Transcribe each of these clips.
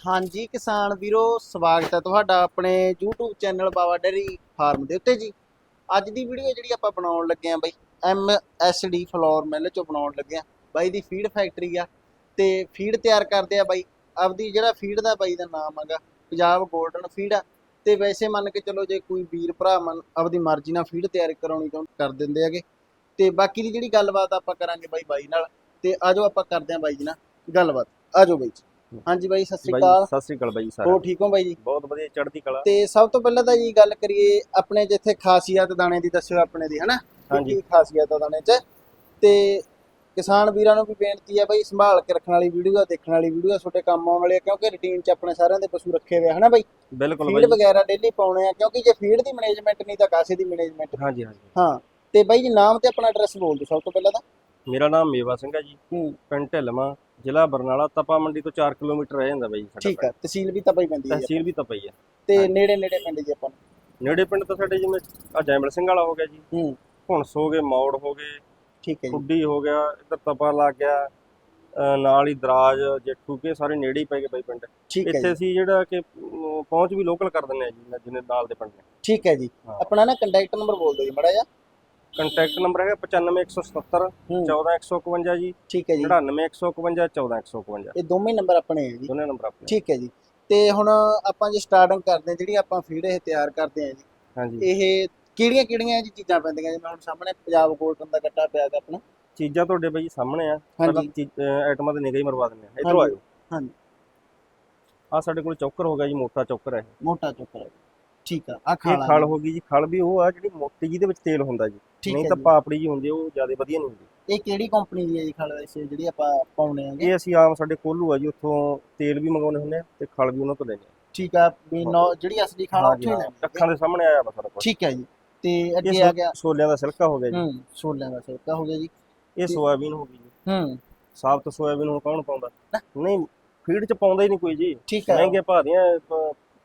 ਹਾਂਜੀ, ਕਿਸਾਨ ਵੀਰੋ, ਸਵਾਗਤ ਹੈ ਤੁਹਾਡਾ ਆਪਣੇ YouTube channel Bawa dairy farm ਦੇ ਉੱਤੇ ਜੀ। ਅੱਜ ਦੀ ਵੀਡੀਓ ਜਿਹੜੀ ਆਪਾਂ ਬਣਾਉਣ ਲੱਗੇ ਆਂ ਬਾਈ ਡੀ ਫਲੋਰ ਮਿਲ ਚੋਂ ਬਣਾਉਣ ਲੱਗੇ ਆਂ ਬਾਈ ਦੀ ਫੀਡ ਫੈਕਟਰੀ ਆ ਤੇ ਫੀਡ ਤਿਆਰ ਕਰਦੇ ਆ ਬਾਈ। ਆਪਦੀ ਜਿਹੜਾ ਫੀਡ ਦਾ ਬਾਈ ਦਾ ਨਾਮ ਹੈਗਾ, ਪੰਜਾਬ 골ਡਨ ਫੀਡ ਆ। ਤੇ ਵੈਸੇ ਮੰਨ ਕੇ ਚਲੋ ਜੇ ਕੋਈ ਵੀਰ, ਭਰਾ ਮਨ, ਆਪਦੀ ਮਰਜ਼ੀ ਨਾਲ ਫੀਡ ਤਿਆਰ ਕਰਾਉਣੀ ਚਾਹੁੰ, ਕਰ ਦਿੰਦੇ ਹੈਗੇ। ਤੇ ਬਾਕੀ ਦੀ ਜਿਹੜੀ ਗੱਲਬਾਤ ਆਪਾਂ ਕਰਾਂਗੇ ਬਾਈ ਬਾਈ ਨਾਲ, ਤੇ ਆਜੋ ਆਪਾਂ ਕਰਦੇ ਆਂ ਬਾਈ ਜੀ ਨਾਲ ਗੱਲਬਾਤ। ਆਜੋ ਬਾਈ ਜੀ। ਹਾਂਜੀ ਬਾਈ ਸਤਿ ਸ਼੍ਰੀ ਅਕਾਲ। ਸਤਿ ਸ੍ਰੀ ਅਕਾਲ ਬਾਈ ਸਾਰਿਆਂ ਹੋ। ਠੀਕ ਹੋ ਬਾਈ ਜੀ? ਬਹੁਤ ਵਧੀਆ ਚੜ੍ਹਦੀ ਕਲਾ। ਤੇ ਸਭ ਤੋਂ ਪਹਿਲਾਂ ਤਾਂ ਜੀ ਗੱਲ ਕਰੀਏ ਆਪਣੇ ਜਿੱਥੇ ਖਾਸੀਅਤ ਦਾਣੇ ਦੀ ਦੱਸਿਓ ਆਪਣੇ ਦੀ ਹਨਾ। ਕੀ ਖਾਸੀਅਤ ਆ ਦਾਣੇ 'ਚ? ਤੇ ਕਿਸਾਨ ਵੀਰਾਂ ਨੂੰ ਵੀ ਬੇਨਤੀ ਹੈ ਬਾਈ ਸੰਭਾਲ ਕੇ ਰੱਖਣ ਵਾਲੀ ਵੀਡੀਓ ਦੇਖਣ ਵਾਲੀ ਵੀਡੀਓ ਤੁਹਾਡੇ ਕੰਮ ਆਉਣ ਵਾਲੀ ਆ ਕਿਉਂਕਿ ਰੁਟੀਨ 'ਚ ਆਪਣੇ ਸਾਰਿਆਂ ਦੇ ਪਸ਼ੂ ਰੱਖੇ ਹੋਏ ਆ ਹਨਾ ਬਾਈ? ਬਿਲਕੁਲ ਫੀਡ ਬਾਈ ਵਗੈਰਾ ਡੇਲੀ ਪਾਉਣੇ ਆ ਕਿਉਂਕਿ ਜੇ ਫੀਡ ਦੀ ਮੈਨੇਜਮੈਂਟ ਨਹੀਂ ਤਾਂ ਕਾਸੇ ਦੀ ਮੈਨੇਜਮੈਂਟ ਹਾਂਜੀ ਹਾਂਜੀ। ਹਾਂ ਤੇ ਬਾਈ ਜੀ ਨਾਮ ਤੇ ਆਪਣਾ ਐਡਰੈਸ ਬੋਲ ਦਿਓ ਸਭ ਤੋਂ ਪਹਿਲਾਂ ਤਾਂ। ਮੇਰਾ ਨਾਮ ਮੇਵਾ ਸਿੰਘ ਹੈ ਜੀ। ਹੂੰ। ਪਿੰਡ ਢਿਲਮਾ ਜ਼ਿਲ੍ਹਾ ਬਰਨਾਲਾ ਤਪਾ ਮੰਡੀ ਤੋਂ 4 ਕਿਲੋਮੀਟਰ ਰਹਿ ਜਾਂਦਾ ਬਾਈ ਸਾਡਾ ਠੀਕ ਆ ਤਹਿਸੀਲ ਵੀ ਤਾਂ ਬਾਈ ਪੈਂਦੀ ਹੈ। ਤਹਿਸੀਲ ਵੀ ਤਪਈ ਹੈ ਤੇ ਨੇੜੇ ਨੇੜੇ ਪਿੰਡ ਜੀ ਆਪਾਂ। ਨੇੜੇ ਪਿੰਡ ਤਾਂ ਸਾਡੇ ਜਿਵੇਂ ਆ ਜੈਮਲ ਸਿੰਘ ਵਾਲਾ ਹੋ ਗਿਆ ਜੀ। ਹੂੰ। ਹੁਣਸ ਹੋ ਗਏ ਮੌੜ ਹੋ ਗਏ ਠੀਕ ਹੈ ਜੀ। ਖੁੱਡੀ ਹੋ ਗਿਆ ਇੱਧਰ ਤਪਾ ਲੱਗ ਗਿਆ ਨਾਲ ਹੀ ਦਰਾਜ ਜੇਠੂ ਕੇ ਸਾਰੇ ਨੇੜੇ ਹੀ ਪੈ ਗਏ ਬਾਈ ਪਿੰਡ। ਹੈ ਇੱਥੇ ਅਸੀਂ ਜਿਹੜਾ ਕਿ ਪਹੁੰਚ ਵੀ ਲੋਕਲ ਕਰ ਦਿੰਦੇ ਆ ਜੀ ਜਿਹਨੇ ਨਾਲ ਦੇ ਪਿੰਡ ਨੇ। ਠੀਕ ਹੈ ਜੀ। ਹਾਂ। ਆਪਣਾ ਨਾ ਕੰਟੈਕਟ ਨੰਬਰ ਬੋਲ ਦਿਓ ਜੀ ਮੜਾ ਜਾ ਕੰਟੈਕਟ ਨੰਬਰ ਹੈਗਾ 95177 ਹੂੰ। 14151 ਜੀ। ਠੀਕ ਹੈ ਜੀ। 99151 14151 ਇਹ ਦੋਵੇਂ ਨੰਬਰ ਆਪਣੇ ਹੈ ਜੀ। ਦੋਨੇ ਨੰਬਰ ਆਪਣੇ ਠੀਕ ਹੈ ਜੀ। ਤੇ ਹੁਣ ਆਪਾਂ ਜੇ ਸਟਾਰਟਿੰਗ ਕਰਦੇ ਹਾਂ ਜਿਹੜੀ ਆਪਾਂ ਫੀਡ ਇਹ ਤਿਆਰ ਕਰਦੇ ਹਾਂ ਜੀ ਹਾਂਜੀ। ਇਹ ਕਿਹੜੀਆਂ ਕਿਹੜੀਆਂ ਜੀ ਚੀਜ਼ਾਂ ਪੈਂਦੀਆਂ? ਜਿਵੇਂ ਹੁਣ ਸਾਹਮਣੇ ਪੰਜਾਬ ਗੋਲਡਨ ਦਾ ਗੱਟਾ ਪਿਆ ਗਾ ਆਪਣਾ। ਚੀਜ਼ਾਂ ਤੁਹਾਡੇ ਬਾਈ ਸਾਹਮਣੇ ਆ। ਪਹਿਲਾਂ ਆਈਟਮਾਂ ਤੇ ਨਿਗਾਹ ਹੀ ਮਰਵਾ ਦਿੰਦੇ ਆ ਇਧਰੋਂ ਆਇਓ ਹਾਂਜੀ। ਆ ਸਾਡੇ ਕੋਲ ਚੌਕਰ ਹੋ ਗਿਆ ਜੀ ਮੋਟਾ ਚੌਕਰ ਹੈ ਮੋਟਾ ਚੋਕਰ ਠੀਕ ਆ ਆ ਇਹ ਖਾਲਾ ਖਲ ਹੋ ਗਈ ਜੀ ਖਲ ਵੀ ਉਹ ਆ ਜਿਹੜੀ ਮੋਟੀ ਜਿਹਦੇ ਵਿੱਚ ਤੇਲ ਹੁੰਦਾ ਜੀ। ਠੀਕ ਨਹੀਂ ਹੈ ਤਾਂ ਜੀ। ਪਾਪੜੀ ਜੀ ਹੁੰਦੀ ਆ, ਉਹ ਜ਼ਿਆਦਾ ਵਧੀਆ ਨਹੀਂ ਹੁੰਦੀ। ਇਹ ਕਿਹੜੀ ਕੰਪਨੀ ਦੀ ਹੈ ਜੀ ਖਾਲਾ ਵੈਸੇ ਜਿਹੜੀ ਆਪਾਂ ਪਾਉਣੇ ਆਂਗੇ ਇਹ ਅਸੀਂ ਆਮ ਸਾਡੇ ਕੋਲੂ ਆ ਜੀ ਉੱਥੋਂ ਤੇਲ ਵੀ ਮੰਗਾਉਂਦੇ ਹੁੰਦੇ ਆ ਤੇ ਖਲ ਵੀ ਉਹਨਾਂ ਤੋਂ ਲੈਂਦੇ ਆ। ਠੀਕ ਆ ਵੀ ਨੌ ਜਿਹੜੀ ਅਸਲੀ ਖਾਲਾ ਉੱਥੇ ਹੀ ਹਾਂ, ਲੈਣੀ ਅੱਖਾਂ ਦੇ ਸਾਹਮਣੇ ਆਇਆ ਵਾ ਸਾਡਾ ਕੋਲ ਠੀਕ ਹੈ ਜੀ ਤੇ ਅੱਗੇ ਆ ਗਿਆ। ਛੋਲਿਆਂ ਦਾ ਸਿਲਕਾ ਹੋ ਗਿਆ ਜੀ। ਹੂੰ ਛੋਲਿਆਂ ਦਾ ਸਿਰਕਾ ਹੋ ਗਿਆ ਜੀ। ਇਹ ਸੋਇਆਬੀਨ ਹੋ ਗਈ ਜੀ। ਹੂੰ। ਸਾਬਤ ਸੋਇਆਬੀਨ ਹੁਣ ਕੌਣ ਪਾਉਂਦਾ? ਨਹੀਂ ਫੀਡ ਚ ਪਾਉਂਦਾ ਹੀ ਨਹੀਂ ਕੋਈ ਜੀ। ਠੀਕ ਹੈ ਮਹਿੰਗੇ ਭਾਅ ਦੀਆਂ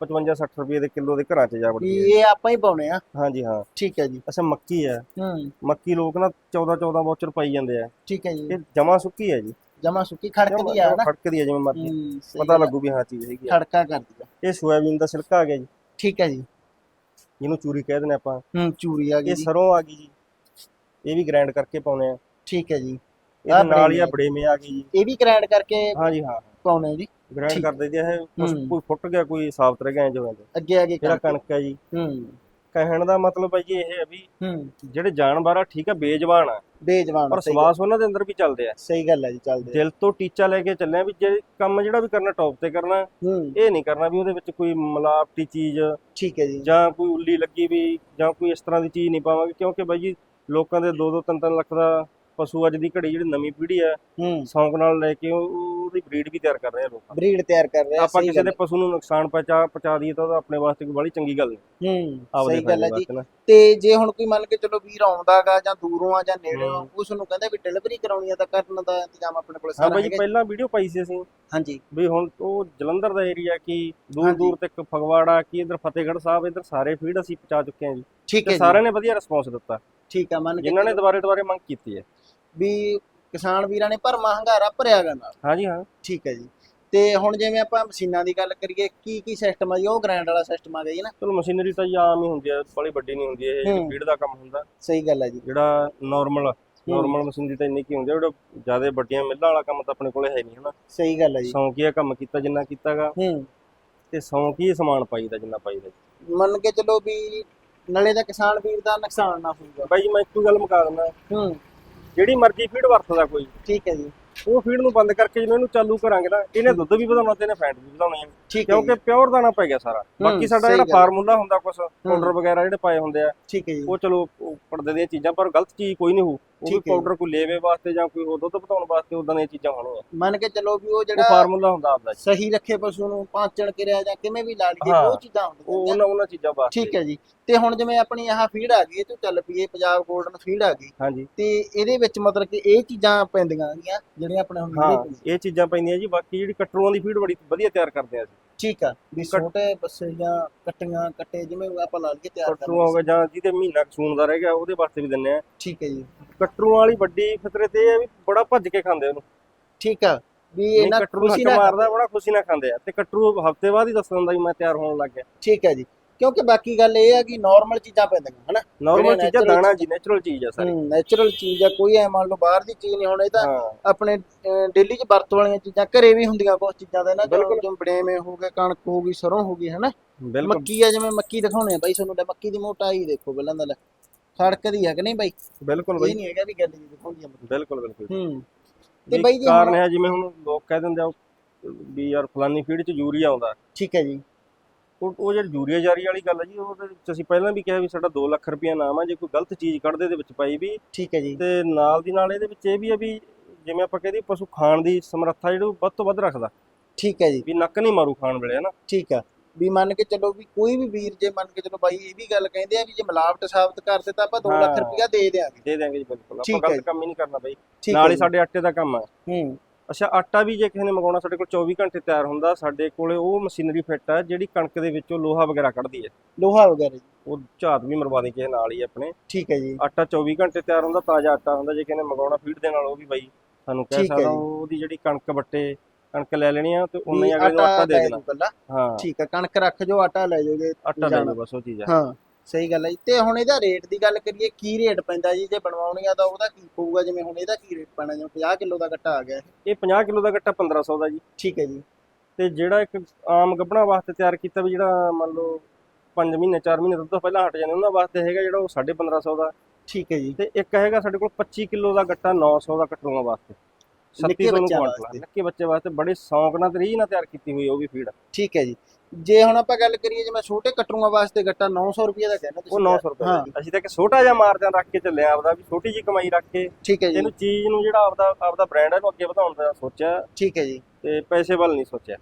55 60 ਰੁਪਏ ਦੇ ਕਿਲੋ ਦੇ ਘਰਾਂ ਚ ਜਾ ਵੀ ਵੜਦੀ ਹੈ। ਇਹ ਆਪਾਂ ਹੀ ਪਾਉਣੇ ਆ। ਹਾਂਜੀ ਹਾਂ। ਠੀਕ ਹੈ ਜੀ। ਅੱਛਾ ਮੱਕੀ ਹੈ। ਹੂੰ। ਮੱਕੀ ਲੋਕ ਨਾ 14 14 ਬੋਚਰ ਪਾਈ ਜਾਂਦੇ ਆ। ਠੀਕ ਹੈ ਜੀ। ਇਹ ਜਮਾ ਸੁੱਕੀ ਹੈ ਜੀ। ਜਮਾ ਸੁੱਕੀ ਖੜਕਦੀ ਆ ਨਾ ਖੜਕਦੀ ਹੈ ਜਿਵੇਂ ਹੂੰ, ਸਹੀ ਪਤਾ ਆ। ਲੱਗੂ ਵੀ ਹਾਂ ਚੀਜ਼ ਹੈਗੀ ਆ। ਖੜਕਾ ਕਰਦੀ ਆ। ਇਹ ਸੋਇਆਬੀਨ ਦਾ ਸਿਲਕਾ ਆ ਗਿਆ ਜੀ। ਠੀਕ ਹੈ ਜੀ। ਜਿਹਨੂੰ ਚੂਰੀ ਕਹਿ ਦਿੰਦੇ ਆਪਾਂ। ਹੂੰ ਚੂਰੀ ਆ ਗਈ ਇਹ ਸਰੋਂ ਆ ਗਈ ਜੀ। ਇਹ ਵੀ ਗ੍ਰਾਈਂਡ ਕਰਕੇ ਪਾਉਨੇ ਆ। ਠੀਕ ਹੈ ਜੀ। ਇਹਦੇ ਨਾਲ ਹੀ ਆ ਬੜੇਮੇ ਆ ਗਈ ਜੀ। ਇਹ ਵੀ ਗ੍ਰਾਈਂਡ ਕਰਕੇ ਹਾਂਜੀ ਹਾਂ। ਪਾਉਣੇ ਜੀ। ਗ੍ਰਾਈਂਡ ਠੀਕ। ਕਰ ਦਿੰਦੇ ਆ ਇਹ। ਕੁਛ- ਹੂੰ। ਕੋਈ ਫੁੱਟ ਗਿਆ ਕੋਈ ਸਾਬਤ ਰਹਿ ਗਿਆ ਜੋ ਕਹਿੰਦੇ ਅੱਗੇ ਅੱਗੇ ਜਿਹੜਾ ਕਣਕ। ਕਣਕ ਹੈ ਜੀ। ਹੂੰ। ਕਹਿਣ ਦਾ ਮਤਲਬ ਹੈ ਜੀ ਇਹ ਹੈ ਵੀ ਹੂੰ। ਜਿਹੜੇ ਜਾਨਵਰ ਆ ਠੀਕ ਆ ਬੇਜਵਾਨ ਆ। ਬੇਜਵਾਨ ਪਰ ਸਵਾਸ ਉਹਨਾਂ ਦੇ ਅੰਦਰ ਵੀ ਚੱਲਦੇ ਆ। ਸਹੀ ਗੱਲ ਹੈ ਜੀ ਚੱਲਦੇ ਆ। ਦਿਲ ਤੋਂ ਟੀਚਾ ਲੈ ਕੇ ਚੱਲੇ ਆ ਵੀ ਜੇ ਕੰਮ ਜਿਹੜਾ ਵੀ ਕਰਨਾ ਟੌਪ ਤੇ ਕਰਨਾ ਹੂੰ। ਇਹ ਨਹੀਂ ਕਰਨਾ ਵੀ ਉਹਦੇ ਵਿੱਚ ਕੋਈ ਮਿਲਾਵਟੀ ਚੀਜ਼ ਠੀਕ ਹੈ ਜੀ। ਜਾਂ ਕੋਈ ਉੱਲੀ ਲੱਗੀ ਵੀ ਜਾਂ ਕੋਈ ਇਸ ਤਰ੍ਹਾਂ ਦੀ ਚੀਜ਼ ਨਹੀਂ ਪਾਵਾਂਗੇ। ਕਿਉਂਕਿ ਬਾਈ ਜੀ ਲੋਕਾਂ ਦੇ 2-2 3-3 ਲੱਖ ਦਾ ਪਸ਼ੂ ਅੱਜ ਦੀ ਘੜੀ ਜਿਹੜੀ ਨਵੀਂ ਪੀੜ੍ਹੀ ਆ ਹੂੰ। ਸ਼ੌਂਕ ਨਾਲ ਲੈ ਕੇ ਉਹ- ਉਹਦੀ ਬਰੀਡ ਵੀ ਤਿਆਰ ਕਰ ਰਹੇ ਆ ਲੋਕ। ਬਰੀਡ ਤਿਆਰ ਕਰ ਰਿਹਾ ਆਪਾਂ ਸਹੀ ਕਿਸੇ ਦੇ ਪਸ਼ੂ ਨੂੰ ਨੁਕਸਾਨ ਪਹੁੰਚਾ ਪਹੁੰਚਾ ਦਈਏ ਤਾਂ ਉਹ ਆਪਣੇ ਵਾਸਤੇ ਕੋਈ ਬੜੀ ਚੰਗੀ ਗੱਲ ਨਹੀਂ ਹੈ। ਹੂੰ ਸਹੀ ਗੱਲ ਹੈ ਜੀ। ਤੇ ਜੇ ਹੁਣ ਕੋਈ ਮੰਨ ਕੇ ਚਲੋ ਵੀਰ ਆਉਂਦਾਗਾ ਜਾਂ ਦੂਰੋਂ ਆ ਜਾਂ ਨੇੜਿਓਂ ਹੂੰ। ਉਸ ਨੂੰ ਕਹਿੰਦਾ ਵੀ ਡਿਲੀਵਰੀ ਕਰਾਉਣੀ ਆ ਤਾਂ ਕਰਨ ਦਾ ਇੰਤਜ਼ਾਮ ਆਪਣੇ ਕੋਲ ਹਾਂ ਸਾਰਾ ਬਾਈ ਜੀ ਹੈਗਾ ਪਹਿਲਾਂ ਵੀਡੀਓ ਪਾਈ ਸੀ ਅਸੀਂ। ਹਾਂਜੀ। ਵੀ ਹੁਣ ਉਹ ਜਲੰਧਰ ਦਾ ਏਰੀਆ ਕੀ ਦੂਰ। ਦੂਰ ਤੱਕ ਫਗਵਾੜਾ ਕੀ ਇਧਰ ਫਤਿਹਗੜ੍ਹ ਸਾਹਿਬ ਇਧਰ ਸਾਰੇ ਫੀਡ ਅਸੀਂ ਪਹੁੰਚਾ ਚੁੱਕੇ ਹਾਂ ਜੀ। ਠੀਕ ਹੈ ਸਾਰਿਆਂ ਨੇ ਵਧੀਆ ਰਿਸਪੌਂਸ ਦਿੱਤਾ। ਠੀਕ ਆ ਮੰਨ ਕੇ ਜਿਨ੍ਹਾਂ ਨੇ ਦੁਬਾਰੇ ਦੁਬਾਰੇ ਮੰਗ ਕੀਤੀ ਹੈ। ਵੀ ਕਿਸਾਨ ਵੀਰਾਂ ਨੇ ਭਰਮਾ ਹੰਗਾਰਾ ਭਰਿਆਗਾ ਨਾਲ। ਹਾਂਜੀ ਹਾਂ। ਠੀਕ ਹੈ ਜੀ। ਤੇ ਹੁਣ ਜਿਵੇਂ ਆਪਾਂ ਮਸ਼ੀਨਾਂ ਦੀ ਗੱਲ ਕਰੀਏ ਕੀ ਕੀ ਸਿਸਟਮ ਆ ਜੀ? ਉਹ ਗ੍ਰਾਈਂਡ ਵਾਲਾ ਸਿਸਟਮ ਆ ਗਿਆ ਜੀ ਨਾ। ਚਲੋ ਮਸ਼ੀਨਰੀ ਤਾਂ ਜੀ ਆਮ ਹੀ ਹੁੰਦੀ ਹੈ ਬੜੀ ਵੱਡੀ ਨਹੀਂ ਹੁੰਦੀ ਇਹ। ਫੀਡ ਦਾ ਕੰਮ ਹੁੰਦਾ। ਸਹੀ ਗੱਲ ਹੈ ਜੀ। ਜਿਹੜਾ ਨਾਰਮਲ ਨਾਰਮਲ ਮਸ਼ੀਨਰੀ ਤਾਂ ਇੰਨੀ ਕੀ ਹੁੰਦੀ ਹੈ ਜਿਹੜਾ ਜ਼ਿਆਦਾ ਵੱਡੀਆਂ ਮਿੱਲਾਂ ਵਾਲਾ ਕੰਮ ਤਾਂ ਆਪਣੇ ਕੋਲੇ ਹੈ ਨਹੀਂ ਹਨਾ। ਸਹੀ ਗੱਲ ਹੈ ਜੀ। ਸੌਂਕੀਆ ਕੰਮ ਕੀਤਾ ਜਿੰਨਾ ਕੀਤਾਗਾ ਹੂੰ। ਤੇ ਸੌਂਕੀ ਸਮਾਨ ਪਾਈਦਾ ਜਿੰਨਾ ਪਾਈਦਾ। ਮੰਨ ਕੇ ਚਲੋ ਵੀ ਨਲੇ ਦਾ ਕਿਸਾਨ ਵੀਰ ਦਾ ਨੁਕਸਾਨ ਨਾ ਹੋਊਗਾ। ਬਾਈ ਜੀ ਮੈਂ ਇੱਕੋ ਗੱਲ ਮੁਕਾ ਦਿੰਦਾ। ਹੂੰ। ਜਿਹੜੀ ਮਰਜ਼ੀ ਫੀਡ ਵਰਤਦਾ ਕੋਈ। ਠੀਕ ਹੈ ਜੀ। ਉਹ ਫੀਡ ਨੂੰ ਬੰਦ ਕਰਕੇ ਜਦੋਂ ਇਹਨੂੰ ਚਾਲੂ ਕਰਾਂਗੇ ਨਾ ਇਹਨੇ ਦੁੱਧ ਵੀ ਵਧਾਉਣਾ ਤੇ ਇਹਨੇ ਫੈਟ ਵੀ ਵਧਾਉਣੀ ਹੈ ਕਿਉਂਕਿ ਪਿਓਰ ਦਾਣਾ ਪੈ ਗਿਆ ਸਾਰਾ। ਬਾਕੀ ਸਾਡਾ ਜਿਹੜਾ। ਫਾਰਮੂਲਾ ਹੁੰਦਾ ਕੁਝ ਪਾਊਡਰ ਵਗੈਰਾ ਜਿਹੜੇ ਪਾਏ ਹੁੰਦੇ ਆ ਠੀਕ ਹੈ ਜੀ। ਉਹ ਚਲੋ ਪੜਦੇ ਦੀਆਂ ਚੀਜ਼ਾਂ ਪਰ ਗਲਤ ਚੀਜ਼ ਕੋਈ ਨਹੀਂ ਹੋਊ। ਉਹ ਵੀ। ਪਾਊਡਰ ਕੋਈ ਲੇਵੇ ਵਾਸਤੇ ਜਾਂ ਕੋਈ ਹੋਰ ਦੁੱਧ ਵਧਾਉਣ ਵਾਸਤੇ ਉਦਾਂ ਦੀਆਂ ਚੀਜ਼ਾਂ ਹੋਣਗੀਆਂ। ਮੰਨ ਕੇ ਚਲੋ ਵੀ ਉਹ ਉਹ ਜਿਹੜਾ ਫਾਰਮੂਲਾ ਹੁੰਦਾ ਆਪਦਾ। ਸਹੀ ਰੱਖੇ ਪਸ਼ੂ ਨੂੰ ਪਾਂਚਣ ਕਿਰਿਆ ਜਾਂ ਕਿਵੇਂ ਵੀ ਲਾ ਲਈਏ। ਉਹ ਚੀਜ਼ਾਂ ਉਹ ਹੁੰਦੀਆਂ ਉਹਨਾਂ ਉਹਨਾਂ ਚੀਜ਼ਾਂ ਵਾਸਤੇ। ਠੀਕ ਹੈ ਜੀ। ਤੇ ਹੁਣ ਜਿਵੇਂ ਆਪਣੀ ਆਹ ਫੀਡ ਆ ਗਈ ਇਹ ਤੋਂ ਚੱਲ ਪਈਏ ਪੰਜਾਬ 골ਡਨ ਫੀਡ ਆ ਗਈ। ਹਾਂਜੀ। ਤੇ ਇਹਦੇ ਵਿੱਚ ਮਤਲਬ ਕਿ ਇਹ ਚੀਜ਼ਾਂ ਪੈਂਦੀਆਂ ਗੀਆਂ ਜਿਹੜੀਆਂ ਆਪਣੇ ਹੁਣ ਇਹ ਚੀਜ਼ਾਂ ਪੈਂਦੀਆਂ ਜੀ। ਬਾਕੀ ਜਿਹੜੀ ਕਟਰੂਆਂ ਦੀ ਫੀਡ ਬੜੀ ਵਧੀਆ ਤਿਆਰ ਕਰਦੇ ਆ ਅਸੀਂ। ਠੀਕ ਆ ਵੀ ਛੋਟੇ ਬੱਸੇ ਜਾਂ ਕੱਟੀਆਂ ਕੱਟੇ ਜਿਵੇਂ ਆਪਾਂ ਲਾ ਲਈਏ ਤਿਆਰ ਕਟਰੂਆਂ ਹੋ ਗਏ ਜਾਂ ਜਿਹਦੇ ਮਹੀਨਾ ਕੁ ਸੂਣ ਦਾ ਰਹਿ ਗਿਆ ਉਹਦੇ ਵਾਸਤੇ ਵੀ ਦਿੰਨੇ ਆ। ਠੀਕ ਹੈ ਜੀ। ਕਟਰੂਆਂ ਵਾਲੀ ਵੱਡੀ ਫਿਤਰਤ ਇਹ ਹੈ ਵੀ ਬੜਾ ਭੱਜ ਕੇ ਖਾਂਦੇ ਉਹਨੂੰ। ਠੀਕ ਆ ਵੀ ਇਹਨਾਂ ਕਟਰੂ ਖੁਸ਼ੀ ਨਾਲ ਮਾਰਦਾ ਬੜਾ ਖੁਸ਼ੀ ਨਾਲ ਖਾਂਦੇ ਆ। ਤੇ ਕਟਰੂ ਹਫ਼ਤੇ ਬਾਅਦ ਹੀ ਦੱਸ ਦਿੰਦਾ ਵੀ ਮੈਂ ਤਿਆਰ ਹੋਣ ਲੱਗ ਗਿਆ। ਠੀਕ ਹੈ ਜੀ। ਕਿਉਂਕਿ ਬਾਕੀ ਗੱਲ ਇਹ ਆ ਕਿ ਨਾਰਮਲ ਚੀਜ਼ਾਂ ਪੈਂਦੀਆਂ ਹਨਾ? ਨਾਰਮਲ ਚੀਜ਼ਾਂ ਦਾਣਾ ਜੀ ਨੇਚਰਲ ਚੀਜ਼ ਆ ਸਾਰੀ। ਨੈਚੁਰਲ ਚੀਜ਼ ਆ ਕੋਈ ਐ ਮੰਨ ਲਓ ਬਾਹਰ ਦੀ ਚੀਜ਼ ਨਹੀਂ ਹੁਣ ਇਹ ਤਾਂ ਹਾਂ। ਆਪਣੇ ਡੇਲੀ 'ਚ ਵਰਤ ਵਾਲੀਆਂ ਚੀਜ਼ਾਂ ਘਰੇ ਵੀ ਹੁੰਦੀਆਂ ਕੁਝ ਚੀਜ਼ਾਂ ਦਾ ਨਾ। ਜਿਵੇਂ ਬੜੇਵੇਂ ਹੋ ਗਏ ਕਣਕ ਹੋ ਗਈ ਸਰੋਂ ਹੋ ਗਈ ਹਨਾ? ਮੱਕੀ ਆ ਜਿਵੇਂ ਮੱਕੀ ਦਿਖਾਉਣੇ ਆ ਬਾਈ ਤੁਹਾਨੂੰ ਮੱਕੀ ਦੀ ਮੋਟਾਈ ਦੇਖੋ ਪਹਿਲਾਂ ਦਾ ਲੈ। ਖੜਕਦੀ ਆ ਕਿ ਨਹੀਂ ਬਾਈ? ਬਿਲਕੁਲ ਇਹ ਬਾਈ। ਨਹੀਂ ਹੈਗਾ ਵੀ ਗੱਲ ਜੀ ਦਿਖਾਉਂਦੀ ਆ। ਬਿਲਕੁਲ ਬਿਲਕੁਲ। ਹੂੰ। ਤੇ ਬਾਈ ਜੀ ਕਾਰਨ ਹੈ ਜਿਵੇਂ ਹੁਣ ਲੋਕ ਕਹਿ ਦਿੰਦੇ ਆ ਵੀ ਯਾਰ ਫਲਾਨੀ ਫੀਡ ਚ ਯੂਰੀਆ ਆਉਂਦਾ। ਠੀਕ ਹੈ ਜੀ। ਉਹ ਉਹ ਜਿਹੜੀ ਯੂਰੀਆ ਜਾਰੀ ਵਾਲੀ ਗੱਲ ਹੈ ਜੀ ਉਹਦੇ ਵਿੱਚ ਅਸੀਂ ਪਹਿਲਾਂ ਵੀ ਕਿਹਾ ਵੀ ਸਾਡਾ 2 ਲੱਖ ਰੁਪਇਆ ਨਾਮ ਆ ਜੇ ਕੋਈ ਗਲਤ ਚੀਜ਼ ਕੱਢਦੇ ਦੇ ਵਿੱਚ ਪਾਈ ਵੀ ਠੀਕ ਹੈ ਜੀ। ਤੇ ਨਾਲ ਦੀ ਨਾਲ ਇਹਦੇ ਵਿੱਚ ਇਹ ਵੀ ਆ ਵੀ ਜਿਵੇਂ ਆਪਾਂ ਕਹਿੰਦੇ ਪਸ਼ੂ ਖਾਣ ਦੀ ਸਮਰੱਥਾ ਜਿਹੜੀ ਵੱਧ ਤੋਂ ਵੱਧ ਰੱਖਦਾ। ਠੀਕ ਹੈ ਜੀ। ਵੀ ਨੱਕ ਨਹੀਂ ਮਾਰੂ ਖਾਣ ਵੇਲੇ ਹਨਾ? ਠੀਕ ਆ। ਵੀ ਮੰਨ ਕੇ ਚੱਲੋ ਵੀ ਕੋਈ ਵੀ ਵੀਰ ਜੇ ਮੰਨ ਕੇ ਚੱਲੋ ਬਾਈ ਇਹ ਵੀ ਗੱਲ ਕਹਿੰਦੇ ਆ ਵੀ ਜੇ ਮਿਲਾਵਟ ਸਾਬਤ ਕਰਦੇ ਤਾਂ ਆਪਾਂ 2 ਲੱਖ। ਰੁਪਇਆ ਦੇ ਦੇਾਂਗੇ ਦੇ ਦਿਆਂਗੇ ਜੀ ਬਿਲਕੁਲ। ਆਪਾਂ ਗਲਤ ਕੰਮ ਹੀ ਨਹੀਂ ਕਰਨਾ ਬਈ। ਨਾਲ ਹੈ। ਸਾਡੇ ਆਟੇ ਦਾ ਕੰਮ ਆ। ਹੂੰ। ਅੱਛਾ ਆਟਾ ਵੀ ਜੇ ਕਿਸੇ ਨੇ ਮੰਗਾਉਣਾ ਸਾਡੇ ਕੋਲ 24 ਘੰਟੇ ਤਿਆਰ ਹੁੰਦਾ ਸਾਡੇ ਕੋਲੇ ਉਹ ਮਸ਼ੀਨਰੀ ਫਿੱਟ ਆ ਜਿਹੜੀ ਕਣਕ ਦੇ ਵਿੱਚੋਂ ਲੋਹਾ ਵਗੈਰਾ ਕੱਢਦੀ ਹੈ ਲੋਹਾ ਵਗੈਰਾ ਜੀ। ਉਹ ਝਾਤ ਵੀ ਮਰਵਾ ਦੇ ਕਿਸੇ ਨਾਲ ਹੀ ਆਪਣੇ। ਠੀਕ ਹੈ ਜੀ। ਆਟਾ 24 ਘੰਟੇ ਤਿਆਰ ਹੁੰਦਾ ਤਾਜ਼ਾ ਆਟਾ ਹੁੰਦਾ ਜੇ ਕਿਸੇ ਨੇ ਮੰਗਾਉਣਾ ਫੀਡ ਦੇ ਨਾਲ ਉਹ ਵੀ ਬਾਈ ਸਾਨੂੰ ਕਹਿ ਹੈ ਸਕਦਾ। ਉਹਦੀ ਜਿਹੜੀ ਕਣਕ ਵੱਟੇ ਕਣਕ ਲੈ ਲੈਣੀ ਆ ਤੇ ਹੀ ਅਗਲੇ ਨੂੰ ਆਟਾ ਦੇ ਦੇਣਾ। ਜਾਓ ਹਾਂ। ਠੀਕ ਆ ਕਣਕ ਰੱਖ ਜੋ ਆਟਾ ਲੈ ਜਾਓਗੇ। ਆਟਾ ਲੈ ਜਾਣਾ। ਲਓ ਬਸ ਉਹ ਚੀਜ਼ ਆ। ਹਾਂ। ਸਹੀ ਗੱਲ ਹੈ ਜੀ। ਤੇ ਹੁਣ ਇਹਦਾ ਰੇਟ ਦੀ ਗੱਲ ਕਰੀਏ ਕੀ ਰੇਟ ਪੈਂਦਾ ਜੀ? ਜੇ ਬਣਵਾਉਣੀ ਆ ਤਾਂ ਉਹਦਾ ਕੀ ਪਊਗਾ? ਜਿਵੇਂ ਹੁਣ ਇਹਦਾ ਕੀ ਰੇਟ ਪੈਣਾ? ਜਿਵੇਂ 50 ਕਿਲੋ ਦਾ ਗੱਟਾ ਆ ਗਿਆ। ਇਹ। ਇਹ 50 ਕਿਲੋ ਦਾ ਗੱਟਾ 1500 ਦਾ ਜੀ। ਠੀਕ ਹੈ ਜੀ। ਤੇ ਜਿਹੜਾ ਇੱਕ ਆਮ ਗੱਬਣਾ ਵਾਸਤੇ ਤਿਆਰ ਕੀਤਾ ਵੀ ਜਿਹੜਾ ਮੰਨ ਲਓ 5 ਮਹੀਨੇ 4 ਮਹੀਨੇ ਦੁੱਧ ਤੋਂ ਪਹਿਲਾਂ ਹਟ ਜਾਂਦੇ ਉਹਨਾਂ ਵਾਸਤੇ ਹੈਗਾ ਜਿਹੜਾ ਉਹ 1550 ਦਾ। ਠੀਕ ਹੈ ਜੀ। ਤੇ ਇੱਕ ਹੈਗਾ ਸਾਡੇ ਕੋਲ 25 ਕਿਲੋ ਦਾ ਗੱਟਾ 900 ਦਾ ਕਟਰੂਆਂ ਵਾਸਤੇ। ਨਿੱਕੇ 3600 ਨੂੰ ਬੱਚਿਆਂ ਕੁਆਂਟਲ ਵਾਸਤੇ। ਨਿੱਕੇ ਬੱਚੇ ਵਾਸਤੇ ਬੜੇ ਸ਼ੌਂਕ ਨਾਲ ਤੇ ਰੀਝ ਨਾਲ ਤਿਆਰ ਕੀਤੀ ਹੋਈ ਉਹ ਵੀ ਫੀਡ ਠੀਕ ਹੈ ਜੀ। ਜੇ ਹੁਣ ਆਪਾਂ ਗੱਲ ਕਰੀਏ ਜਿਵੇਂ ਛੋਟੇ ਕਟਰੂਆਂ ਵਾਸਤੇ ਗੱਟਾ 900 ਰੁਪਏ ਦਾ ਕਹਿੰਦੇ ਉਹ 900 ਰੁਪਏ ਦਾ ਜੀ। ਅਸੀਂ ਤਾਂ ਇੱਕ ਛੋਟਾ ਜਿਹਾ ਮਾਰਜਨ ਰੱਖ ਕੇ ਚੱਲਿਆ ਆਪਦਾ ਵੀ ਛੋਟੀ ਜੀ ਕਮਾਈ ਰੱਖ ਕੇ। ਠੀਕ ਹੈ ਜੀ। ਇਹਨੂੰ ਚੀਜ਼ ਨੂੰ ਜਿਹੜਾ ਆਪਦਾ ਆਪਦਾ ਬ੍ਰਾਂਡ ਹੈ ਇਹਨੂੰ ਅੱਗੇ ਵਧਾਉਣ ਦਾ ਸੋਚਿਆ। ਠੀਕ ਹੈ ਜੀ। ਤੇ ਪੈਸੇ ਵੱਲ ਨਹੀਂ ਸੋਚਿਆ।